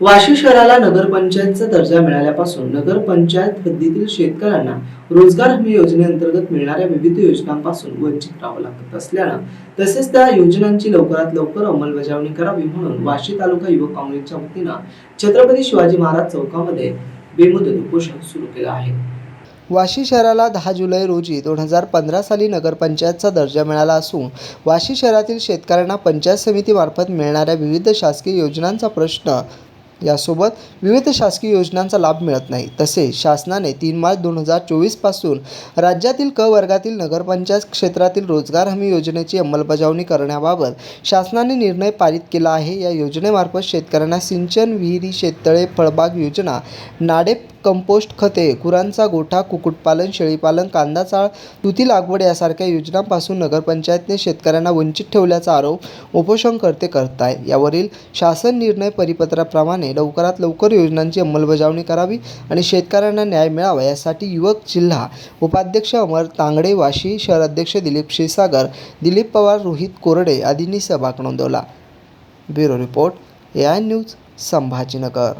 वाशी शहराला नगरपंचायतचा दर्जा मिळाल्यापासून नगरपंचायत हद्दीतील शेतकऱ्यांना रोजगार हमी योजनेअंतर्गत मिळणाऱ्या विविध योजनांपासून वंचित राहावं लागत असल्यानं तसेच त्या योजनांची लवकरात लवकर अंमलबजावणी करावी म्हणून वाशी तालुका युवक काँग्रेसच्या वतीनं छत्रपती शिवाजी महाराज चौकामध्ये बेमुदत उपोषण सुरू केलं आहे. वाशी शहराला दहा जुलै रोजी दोन हजार पंधरा साली नगरपंचायतचा दर्जा मिळाला असून वाशी शहरातील शेतकऱ्यांना पंचायत समितीमार्फत मिळणाऱ्या विविध शासकीय योजनांचा प्रश्न यासोबत विविध शासकीय योजनांचा लाभ मिळत नाही. तसेच शासनाने तीन मार्च दोन हजार चोवीसपासून राज्यातील क वर्गातील नगरपंचायत क्षेत्रातील रोजगार हमी योजनेची अंमलबजावणी करण्याबाबत शासनाने निर्णय पारित केला आहे. या योजनेमार्फत शेतकऱ्यांना सिंचन विहिरी शेततळे फळबाग योजना नाडेप कंपोस्ट खते गुरांचा गोठा कुक्कुटपालन शेळीपालन कांदा चाळ तुती लागवड यासारख्या योजनांपासून नगरपंचायतने शेतकऱ्यांना वंचित ठेवल्याचा आरोप उपोषणकर्ते करत आहेत यावरील शासन निर्णय परिपत्राप्रमाणे लवकरात लवकर योजनांची अंमलबजावणी करावी आणि शेतकऱ्यांना न्याय मिळावा यासाठी युवक जिल्हा उपाध्यक्ष अमर तांगडे वाशी शहराध्यक्ष दिलीप क्षीरसागर दिलीप पवार रोहित कोरडे आदींनी सहभाग नोंदवला. Bureau report A I news Sambhajinagar.